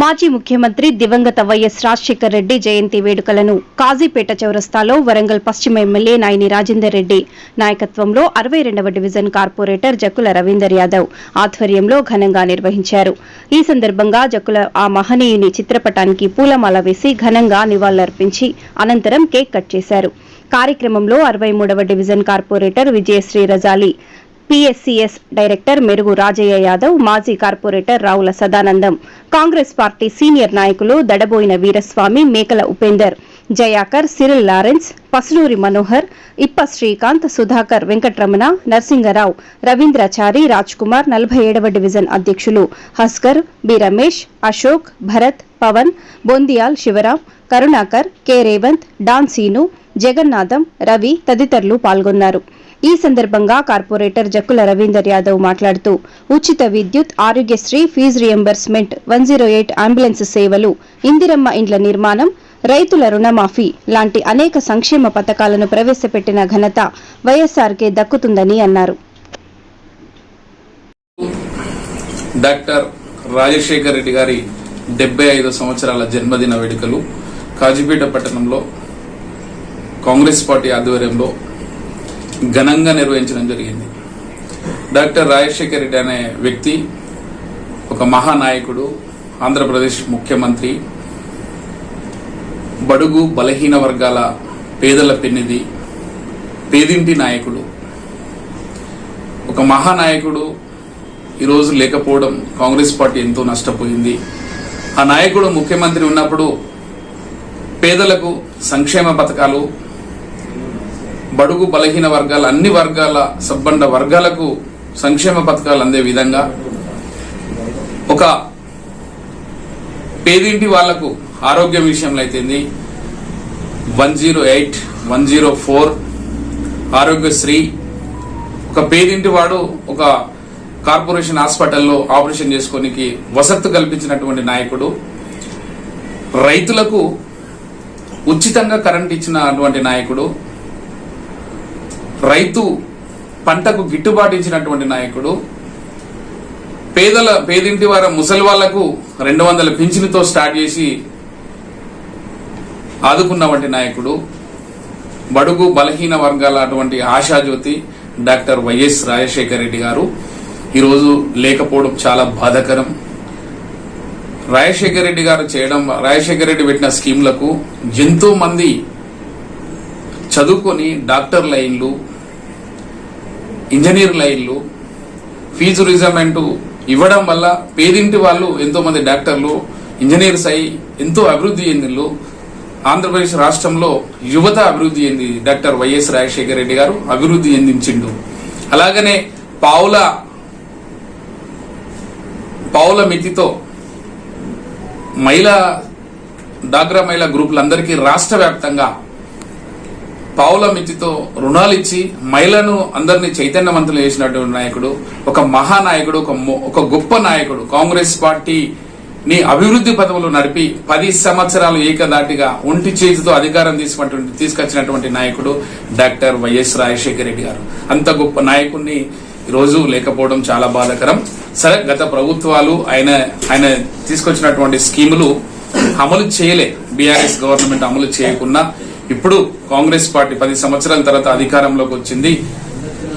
మాజీ ముఖ్యమంత్రి దివంగత వైఎస్ రాజశేఖర్ రెడ్డి జయంతి వేడుకలను కాజీపేట చౌరస్తాలో వరంగల్ పశ్చిమ ఎమ్మెల్యే నాయని రాజేందర్ రెడ్డి నాయకత్వంలో అరవై రెండవ డివిజన్ కార్పొరేటర్ జక్కుల రవీందర్ యాదవ్ ఆధ్వర్యంలో ఘనంగా నిర్వహించారు. ఈ సందర్భంగా జక్కుల ఆ మహనీయుని చిత్రపటానికి పూలమాల వేసి ఘనంగా నివాళులర్పించి అనంతరం కేక్ కట్ చేశారు. కార్యక్రమంలో అరవై మూడవ division corporator Vijayasri Rajali PSCS director Merugu Rajaiah Yadav మాజీ corporator Ravula Sadanandam Congress party senior నాయకులు దడబోయిన వీరస్వామి మేకల ఉపేందర్ జయాకర్ సిరిల్ లారెన్స్ పసుడూరి మనోహర్ ఇప్ప శ్రీకాంత్ సుధాకర్ వెంకట్రమణ నరసింగరావు రవీంద్రాచారి రాజ్ కుమార్ నలభై ఏడవ డివిజన్ అధ్యక్షులు Haskar B Ramesh Ashok Bharath Pavan Bondiyal Sivaram Karunakar K Revanth Don Seenu Jagannatham Ravi తదితరులు పాల్గొన్నారు. ఈ సందర్భంగా కార్పొరేటర్ జక్కుల రవీందర్ యాదవ్ మాట్లాడుతూ ఉచిత విద్యుత్ Aarogyasri fee reimbursement one zero eight ambulance సేవలు ఇందిరమ్మ ఇండ్ల నిర్మాణం రైతుల రుణమాఫీ లాంటి అనేక సంక్షేమ పథకాలను ప్రవేశపెట్టిన ఘనత వైఎస్ఆర్కే దక్కుతుందని అన్నారు. డాక్టర్ రాజశేఖర్ రెడ్డి గారి డెబ్బై ఐదు సంవత్సరాల జన్మదిన వేడుకలు కాజీపేట పట్టణంలో కాంగ్రెస్ పార్టీ ఆధ్వర్యంలో ఘనంగా నిర్వహించడం జరిగింది. డాక్టర్ రాజశేఖర్ రెడ్డి అనే వ్యక్తి ఒక మహానాయకుడు ఆంధ్రప్రదేశ్ ముఖ్యమంత్రి బడుగు బలహీన వర్గాల పేదల పెన్నిది పేదింటి నాయకుడు. ఒక మహానాయకుడు ఈరోజు లేకపోవడం కాంగ్రెస్ పార్టీ ఎంతో నష్టపోయింది. ఆ నాయకుడు ముఖ్యమంత్రి ఉన్నప్పుడు పేదలకు సంక్షేమ పథకాలు బడుగు బలహీన వర్గాల అన్ని వర్గాల సబ్బండ వర్గాలకు సంక్షేమ పథకాలు అందే విధంగా ఒక పేదింటి వాళ్ళకు ఆరోగ్యం విషయంలో అయితేంది? One zero eight one zero four Aarogyasri. ఒక పేదింటి వాడు ఒక కార్పొరేషన్ హాస్పిటల్లో ఆపరేషన్ చేసుకోనికి వసతు కల్పించినటువంటి నాయకుడు. రైతులకు ఉచితంగా కరెంట్ ఇచ్చినటువంటి నాయకుడు. రైతు పంటకు గిట్టుబాటు ఇచ్చినటువంటి నాయకుడు. పేదల పేదింటి వారి ముసలి వాళ్ళకు రెండు వందల పింఛనుతో స్టార్ట్ చేసి ఆదుకున్నటువంటి నాయకుడు బడుగు బలహీన వర్గాల అటువంటి ఆశాజ్యోతి డాక్టర్ వైఎస్ రాజశేఖర రెడ్డి గారు. ఈరోజు లేకపోవడం చాలా బాధాకరం. రాజశేఖర రెడ్డి గారు చేయడం రాజశేఖర రెడ్డి పెట్టిన స్కీమ్లకు ఎంతో మంది చదువుకొని డాక్టర్ లైన్లు ఇంజనీర్ లైన్లు ఫీజు రిజర్మెంట్ ఇవ్వడం వల్ల పేదింటి వాళ్ళు ఎంతోమంది డాక్టర్లు ఇంజనీర్స్ అయి ఎంతో అభివృద్ధి చెందిళ్ళు ఆంధ్రప్రదేశ్ రాష్ట్రంలో యువత అభివృద్ధి చెంది డాక్టర్ వైఎస్ రాజశేఖర రెడ్డి గారు అభివృద్ధి చెందించిండు. అలాగనే పావుల పావుల మితితో మహిళా డాగ్రా మహిళా గ్రూపులందరికీ రాష్ట్ర వ్యాప్తంగా పావుల మితితో రుణాలు ఇచ్చి మహిళను అందరినీ చైతన్యవంతులు చేసినటువంటి నాయకుడు ఒక మహానాయకుడు ఒక ఒక గొప్ప నాయకుడు కాంగ్రెస్ పార్టీ నీ అభివృద్ధి పదవులు నడిపి పది సంవత్సరాలు ఏకదాటిగా ఒంటి చేతితో అధికారం తీసుకున్నటువంటి తీసుకొచ్చినటువంటి నాయకుడు డాక్టర్ వైఎస్ రాజశేఖర రెడ్డి గారు. అంత గొప్ప నాయకుడిని ఈ రోజు లేకపోవడం చాలా బాధాకరం. సరే గత ప్రభుత్వాలు ఆయన ఆయన తీసుకొచ్చినటువంటి స్కీములు అమలు చేయలే. బీఆర్ఎస్ గవర్నమెంట్ అమలు చేయకుండా ఇప్పుడు కాంగ్రెస్ పార్టీ పది సంవత్సరాల తర్వాత అధికారంలోకి వచ్చింది.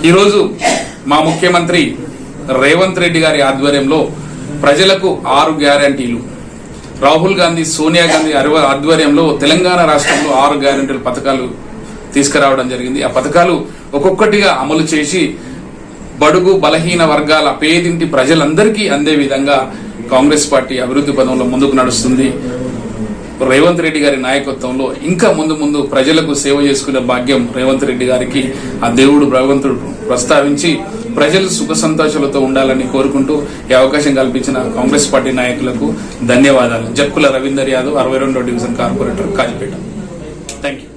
ఈరోజు మా ముఖ్యమంత్రి రేవంత్ రెడ్డి గారి ఆధ్వర్యంలో ప్రజలకు ఆరు గ్యారంటీలు. రాహుల్ గాంధీ సోనియా గాంధీ అరవ- ఆధ్వర్యంలో తెలంగాణ రాష్ట్రంలో ఆరు గ్యారంటీల పథకాలు తీసుకురావడం జరిగింది. ఆ పథకాలు ఒక్కొక్కటిగా అమలు చేసి బడుగు బలహీన వర్గాల పేదింటి ప్రజలందరికీ అందే విధంగా కాంగ్రెస్ పార్టీ అభివృద్ధి పదంలో ముందుకు నడుస్తుంది. రేవంత్ రెడ్డి గారి నాయకత్వంలో ఇంకా ముందు ముందు ప్రజలకు సేవ చేసుకునే భాగ్యం రేవంత్ రెడ్డి గారికి ఆ దేవుడు భగవంతుడు ప్రస్తావించి ప్రజలు సుఖ సంతోషాలతో ఉండాలని కోరుకుంటూ ఈ అవకాశం కల్పించిన కాంగ్రెస్ పార్టీ నాయకులకు ధన్యవాదాలు. జక్కుల రవీందర్ యాదవ్ అరవై రెండో division corporator Kazipet. Thank you